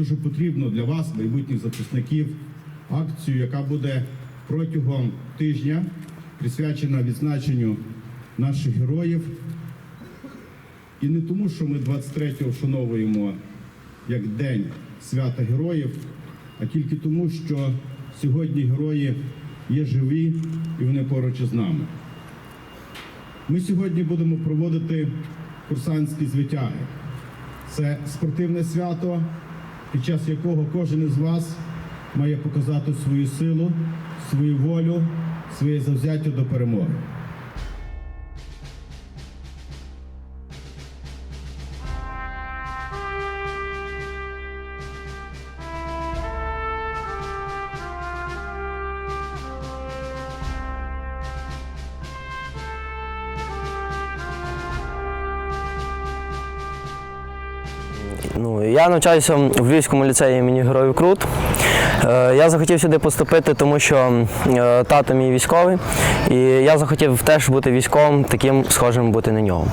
Дуже потрібно для вас, майбутніх записників, акцію, яка буде протягом тижня присвячена відзначенню наших героїв. І не тому, що ми 23-го вшановуємо як День свята героїв, а тільки тому, що сьогодні герої є живі і вони поруч із нами. Ми сьогодні будемо проводити курсантські звитяги. Це спортивне свято, під час якого кожен із вас має показати свою силу, свою волю, своє завзяття до перемоги. Я навчаюся в Львівському ліцеї імені Героїв Крут. Е, Я захотів сюди поступити, тому що е, тато мій військовий, і я захотів теж бути військовим, таким схожим бути на нього.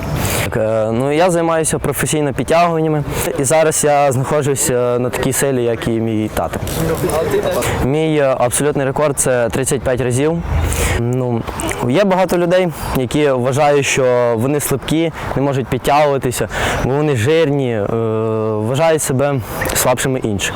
Е, Ну, я займаюся професійно підтягуваннями, і зараз я знаходжуся на такій силі, як і мій тато. Мій абсолютний рекорд це 35 разів. Ну, є багато людей, які вважають, що вони слабкі, не можуть підтягуватися, бо вони жирні, вважають себе слабшими інших.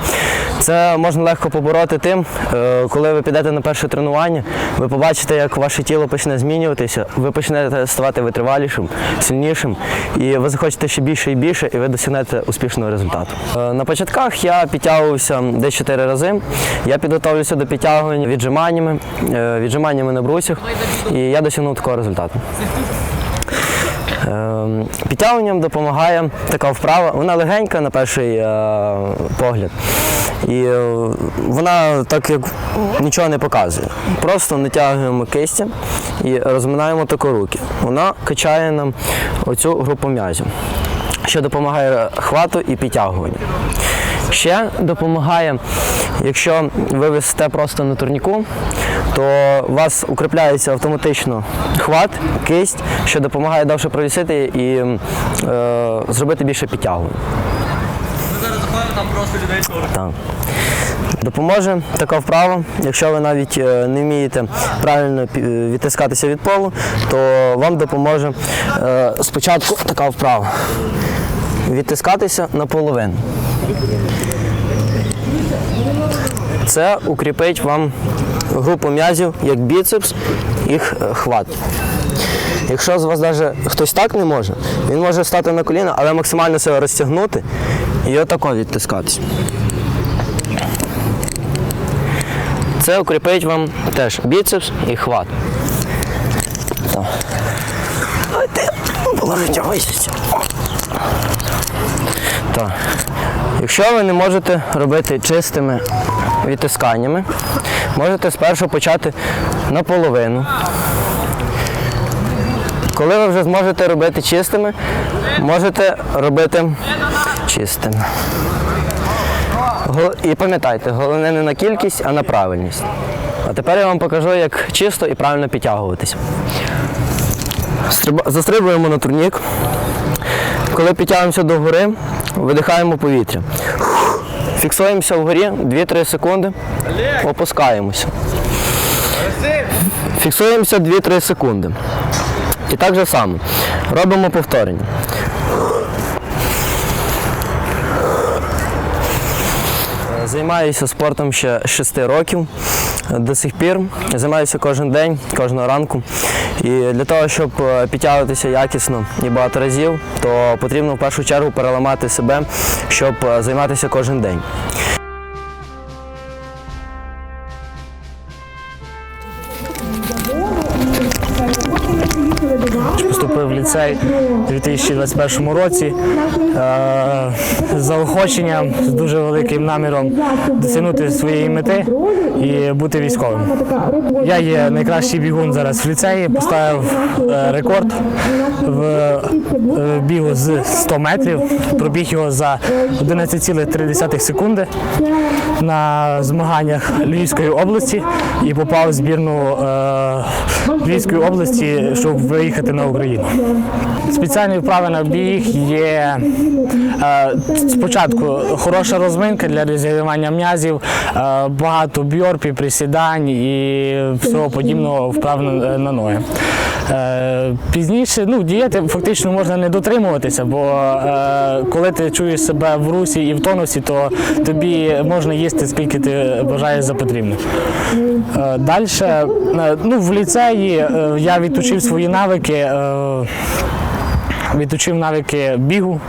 Це можна легко побороти тим, е, коли ви підете на перше тренування, ви побачите, як ваше тіло почне змінюватися, ви почнете ставати витривалішим, сильнішим, і ви захочете ще більше і більше, і ви досягнете успішного результату. Е, На початках я підтягувався десь 4 рази. Я підготовлюся до підтягувань віджиманнями, е, віджиманнями на брусях, і я досягнув такого результату. Ем, Підтягуванням допомагає така вправа. Вона легенька на перший погляд. І е, вона так як нічого не показує. Просто натягуємо кисті і розминаємо тако руки. Вона качає нам оцю групу м'язів, що допомагає хвату і підтягуванню. Ще допомагає, якщо ви висите просто на турніку, то у вас укріпляється автоматично хват, кисть, що допомагає довше провісити і е, зробити більше підтягувань. Там просто людей 40. Так. Допоможе така вправа. Якщо ви навіть е, не вмієте правильно е, відтискатися від полу, то вам допоможе е, спочатку така вправа. Відтискатися наполовину. Це укріпить вам групу м'язів, як біцепс, їх хват. Якщо з вас навіть хтось так не може, він може стати на коліна, але максимально себе розтягнути і отако відтискатися. Це укріпить вам теж біцепс і хват. Так. Якщо ви не можете робити чистими відтисканнями, можете спершу почати наполовину. Коли ви вже зможете робити чистими, можете робити чистими. Гол- І пам'ятайте, головне не на кількість, а на правильність. А тепер я вам покажу, як чисто і правильно підтягуватись. Застрибуємо на турнік. Коли підтягуємося до гори, видихаємо повітря. Фіксуємося вгорі 2-3 секунди, опускаємося. Фіксуємося 2-3 секунди. І так же само. Робимо повторення. Займаюся спортом ще 6 років. До сих пір займаюся кожен день, кожного ранку. І для того, щоб е, підтягуватися якісно і багато разів, то потрібно в першу чергу переламати себе, щоб е, займатися кожен день. Поступив в ліцей у 2021 році е, заохоченням, з дуже великим наміром досягнути своєї мети і бути військовим. Я є найкращий бігун зараз в ліцеї, поставив е, рекорд в е, бігу з 100 метрів, пробіг його за 11,3 секунди на змаганнях Львівської області і попав в збірну Львівської області, щоб виїхати на Україну. Спеціальні вправи на біг є е, спочатку хороша розминка для розігрівання м'язів, е, багато бьорпів, присідань і всього подібного вправ на, ноги. Е, Пізніше ну, дієти фактично можна не дотримуватися, бо коли ти чуєш себе в русі і в тонусі, то тобі можна їсти скільки ти бажаєш за потрібне. Далі, ну, в ліцеї я відучив свої навики. Відучив навики бігу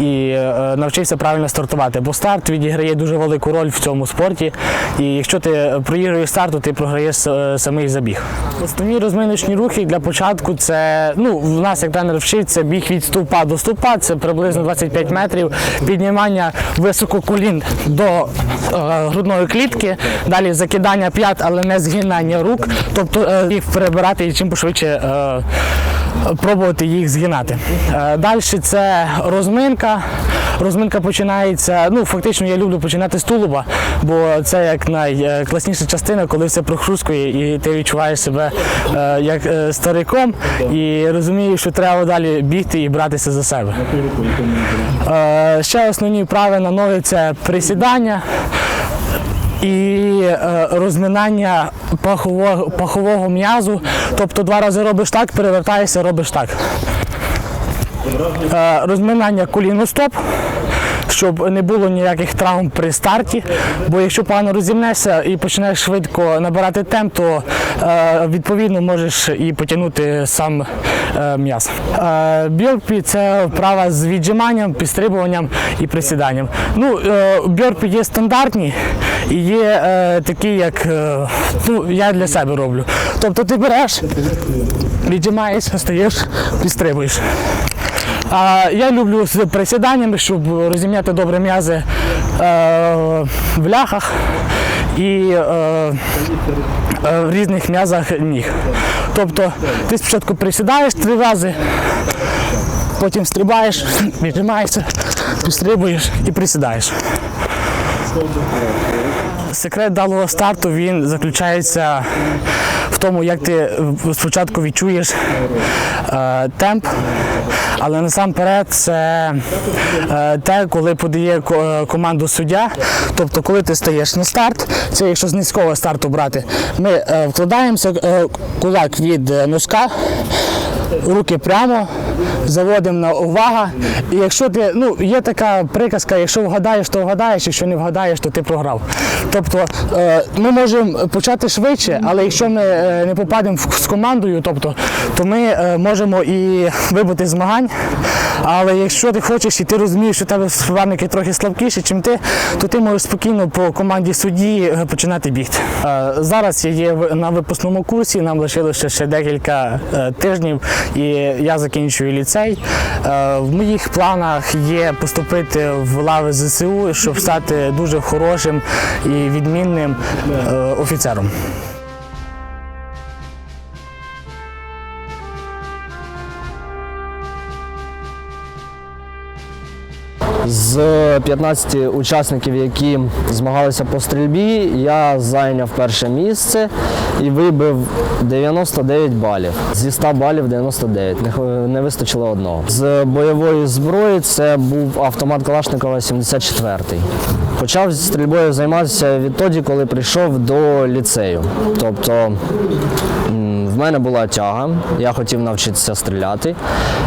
і е, навчився правильно стартувати. Бо старт відіграє дуже велику роль в цьому спорті. І якщо ти проігруєш старт, то ти програєш е, самий забіг. Основні розминочні рухи для початку це ну, в нас, як тренер вчить, це біг від стовпа до стовпа, це приблизно 25 метрів, піднімання високо колін до е, грудної клітки, далі закидання п'ят, але не згинання рук, тобто е, їх перебирати і чим пошвидше. Е, пробувати їх згинати. Далі це розминка. Розминка починається. Ну, фактично я люблю починати з тулуба, бо це як найкласніша частина, коли все прохрускує і ти відчуваєш себе е, як е, стариком і розумієш, що треба далі бігти і братися за себе. Е, Ще основні вправи на ноги це присідання і е, розминання пахового, пахового м'язу. Тобто два рази робиш так, перевертаєшся, робиш так. Е, розминання коліно-стоп, щоб не було ніяких травм при старті. Бо якщо погано розімнешся і починаєш швидко набирати темп, то е, відповідно можеш і потягнути сам е, м'яз. Е, бьорпі це вправа з віджиманням, підстрибуванням і присіданням. Ну, бьорпі є стандартні і є такі, як ну, я для себе роблю. Тобто ти береш, віджимаєшся, стаєш, підстрибуєш. А я люблю з присіданнями, щоб розім'яти добре м'язи е, в ляхах і е, е, в різних м'язах ніг. Тобто ти спочатку присідаєш три рази, потім стрибаєш, віджимаєшся, підстрибуєш і присідаєш. Секрет далого старту він заключається в тому, як ти спочатку відчуєш е, темп, але насамперед це е, те, коли подає е, команду суддя. Тобто, коли ти стаєш на старт, це якщо з низького старту брати, ми е, вкладаємося е, кулак від носка. Руки прямо, заводимо на увага. І якщо ти, ну, є така приказка, якщо вгадаєш, то вгадаєш, якщо не вгадаєш, то ти програв. Тобто е, ми можемо почати швидше, але якщо ми е, не попадемо з командою, тобто, то ми е, можемо і вибути змагань. Але якщо ти хочеш і ти розумієш, що тебе суперники трохи слабкіші, ніж ти, то ти можеш спокійно по команді судді починати бігти. Зараз я є на випускному курсі, нам лишилося ще декілька тижнів, і я закінчую ліцей. Е, В моїх планах є поступити в лави ЗСУ, щоб стати дуже хорошим і відмінним е, офіцером. З 15 учасників, які змагалися по стрільбі, я зайняв перше місце і вибив 99 балів. Зі 100 балів 99, не, вистачило одного. З бойової зброї це був автомат Калашникова 74-й. Почав стрільбою займатися відтоді, коли прийшов до ліцею. Тобто в мене була тяга, я хотів навчитися стріляти.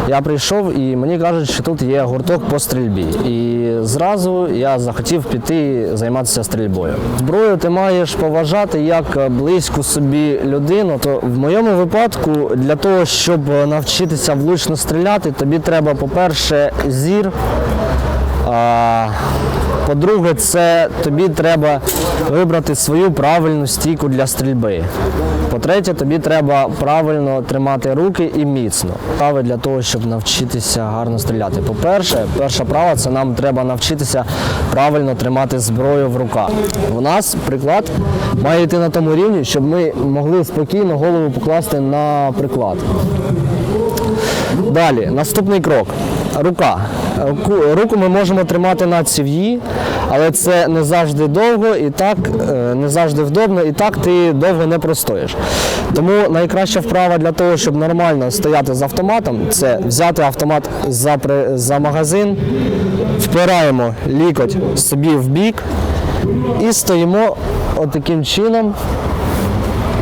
Я прийшов і мені кажуть, що тут є гурток по стрільбі. І зразу я захотів піти займатися стрільбою. Зброю ти маєш поважати як близьку собі людину. То в моєму випадку для того, щоб навчитися влучно стріляти, тобі треба, по-перше, зір. По-друге, це тобі треба вибрати свою правильну стійку для стрільби. По-третє, тобі треба правильно тримати руки і міцно. Прави для того, щоб навчитися гарно стріляти. По-перше, перша права це нам треба навчитися правильно тримати зброю в руках. У нас приклад має йти на тому рівні, щоб ми могли спокійно голову покласти на приклад. Далі, наступний крок. Рука. Руку, ми можемо тримати на ців'ї, але це не завжди довго і так е, не завжди вдобно, і так ти довго не простоїш. Тому найкраща вправа для того, щоб нормально стояти з автоматом, це взяти автомат за, за магазин, впираємо лікоть собі в бік і стоїмо отаким чином.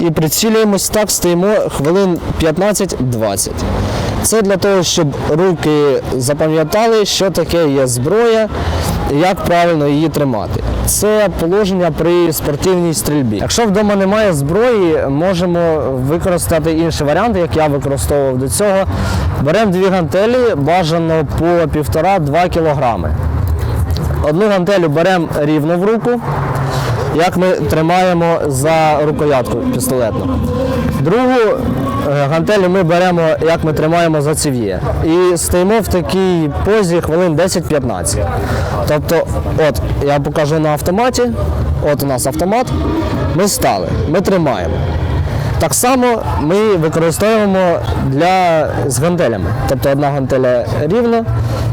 І прицілюємось так, стоїмо хвилин 15-20. Це для того, щоб руки запам'ятали, що таке є зброя і як правильно її тримати. Це положення при спортивній стрільбі. Якщо вдома немає зброї, можемо використати інші варіанти, як я використовував до цього. Беремо дві гантелі, бажано по 1,5-2 кілограми. Одну гантелю беремо рівно в руку, як ми тримаємо за рукоятку пістолетну. Другу е, гантелю ми беремо, як ми тримаємо за ців'є. І стоїмо в такій позі хвилин 10-15. Тобто, от я покажу на автоматі, от у нас автомат, ми стали, ми тримаємо. Так само ми використовуємо для з гантелями. Тобто одна гантеля рівно,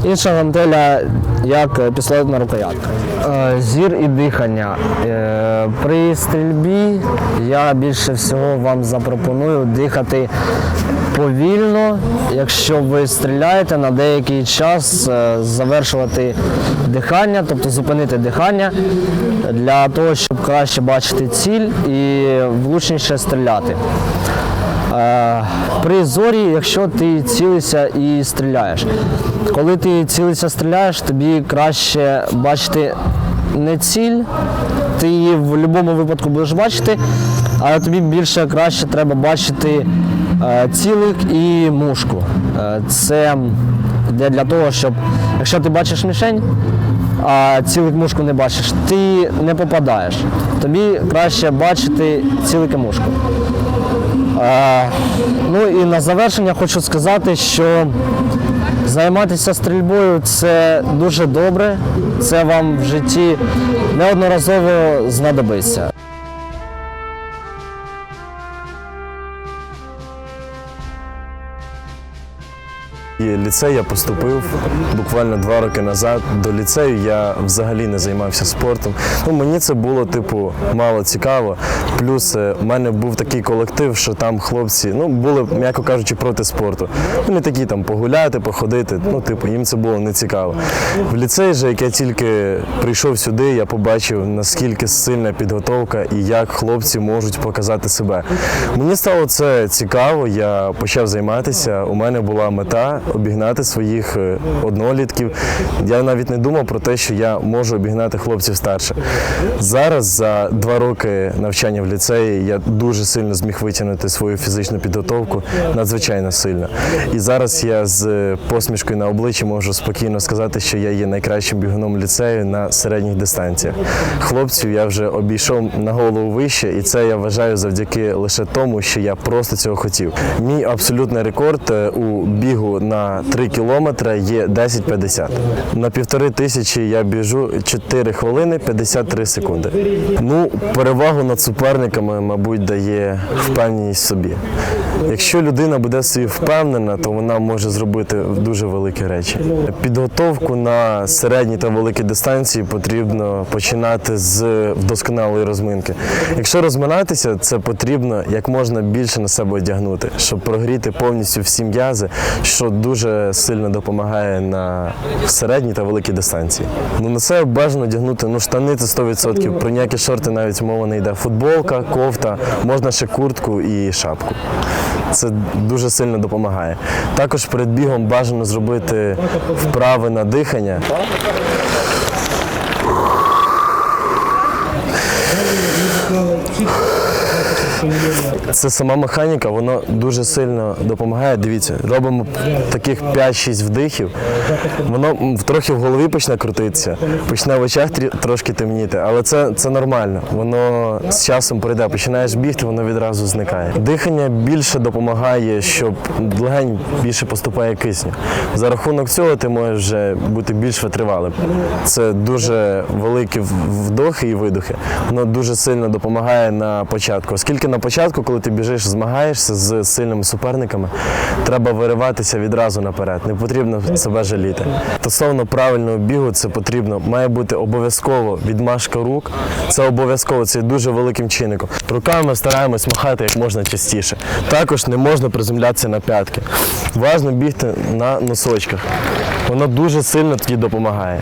інша гантеля як пістолетна рукоятка. Е, Зір і дихання. Е, При стрільбі я більше всього вам запропоную дихати повільно. Якщо ви стріляєте на деякий час, е, завершувати дихання, тобто зупинити дихання для того, щоб краще бачити ціль і влучніше стріляти. Е, При зорі, якщо ти цілишся і стріляєш. Коли ти цілишся, стріляєш, тобі краще бачити не ціль, ти її в будь-якому випадку будеш бачити, але тобі більше краще треба бачити е, цілик і мушку. Е, Це йде для того, щоб якщо ти бачиш мішень, а цілик мушку не бачиш, ти не попадаєш. Тобі краще бачити цілик і мушку. Е, Ну і на завершення хочу сказати, що займатися стрільбою це дуже добре, це вам в житті неодноразово знадобиться. І ліцей я поступив буквально два роки назад. До ліцею я взагалі не займався спортом. Ну, мені це було, типу, мало цікаво. Плюс е, у мене був такий колектив, що там хлопці ну, були, м'яко кажучи, проти спорту. Вони такі там погуляти, походити. Ну, типу, їм це було не цікаво. В ліцей же, як я тільки прийшов сюди, я побачив, наскільки сильна підготовка і як хлопці можуть показати себе. Мені стало це цікаво, я почав займатися. У мене була мета обігнати своїх е, однолітків. Я навіть не думав про те, що я можу обігнати хлопців старше. Зараз за два роки навчання в ліцеї я дуже сильно зміг витягнути свою фізичну підготовку, надзвичайно сильно. І зараз я з е, посмішкою на обличчі можу спокійно сказати, що я є найкращим бігуном ліцею на середніх дистанціях. Хлопців я вже обійшов на голову вище, і це я вважаю завдяки лише тому, що я просто цього хотів. Мій абсолютний рекорд е, у бігу на 3 кілометри є 10.50. На півтори тисячі я біжу 4 хвилини 53 секунди. Ну, перевагу над суперниками, мабуть, дає впевненість собі. Якщо людина буде собі впевнена, то вона може зробити дуже великі речі. Підготовку на середній та великі дистанції потрібно починати з вдосконалої розминки. Якщо розминатися, це потрібно як можна більше на себе одягнути, щоб прогріти повністю всі м'язи, що дуже сильно допомагає на середній та великій дистанції. Ну на це бажано одягнути ну штани це 100%, Про ніякі шорти навіть мова не йде. Футболка, кофта, можна ще куртку і шапку. Це дуже сильно допомагає. Також перед бігом бажано зробити вправи на дихання. Це сама механіка, воно дуже сильно допомагає. Дивіться, робимо таких 5-6 вдихів. Воно трохи в голові почне крутитися, почне в очах трошки темніти, але це, це нормально. Воно з часом прийде. Починаєш бігти, воно відразу зникає. Дихання більше допомагає, щоб легень більше поступає кисню. За рахунок цього ти можеш вже бути більш витривалим. Це дуже великі вдохи і видохи. Воно дуже сильно допомагає на початку, оскільки на початку, коли ти біжиш, змагаєшся з сильними суперниками, треба вириватися відразу наперед. Не потрібно себе жаліти. Стосовно правильного бігу, це потрібно. Має бути обов'язково відмашка рук. Це обов'язково, це дуже великим чинником. Руками стараємось махати як можна частіше. Також не можна приземлятися на п'ятки. Важно бігти на носочках. Воно дуже сильно тоді допомагає.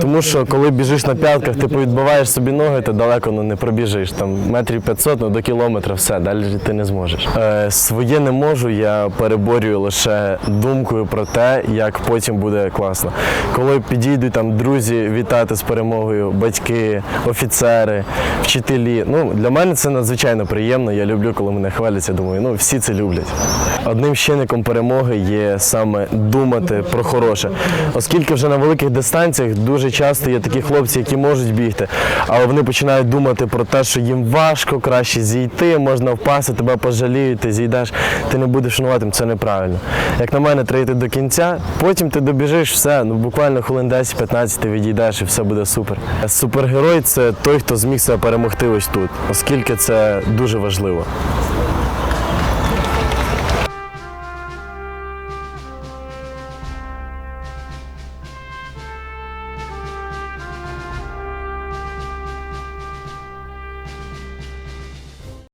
Тому що коли біжиш на п'ятках, ти відбиваєш собі ноги, ти далеко ну, не пробіжиш. Там метрів 500, ну до кілометра все, далі ти не зможеш. Е, своє не можу, я переборюю лише думкою про те, як потім буде класно. Коли підійдуть там друзі вітати з перемогою, батьки, офіцери, вчителі. Ну, для мене це надзвичайно приємно. Я люблю, коли мене хваляться. Думаю, ну всі це люблять. Одним з чинником перемоги є саме думати про хороше. Оскільки вже на великих дистанціях дуже часто є такі хлопці, які можуть бігти, але вони починають думати про те, що їм важко, краще зійти, можна впасти, тебе пожаліють, ти зійдеш, ти не будеш шанувати, це неправильно. Як на мене, треба йти до кінця, потім ти добіжиш, все, ну буквально хвилин 10-15 ти відійдеш і все буде супер. Супергерой це той, хто зміг себе перемогти ось тут, оскільки це дуже важливо.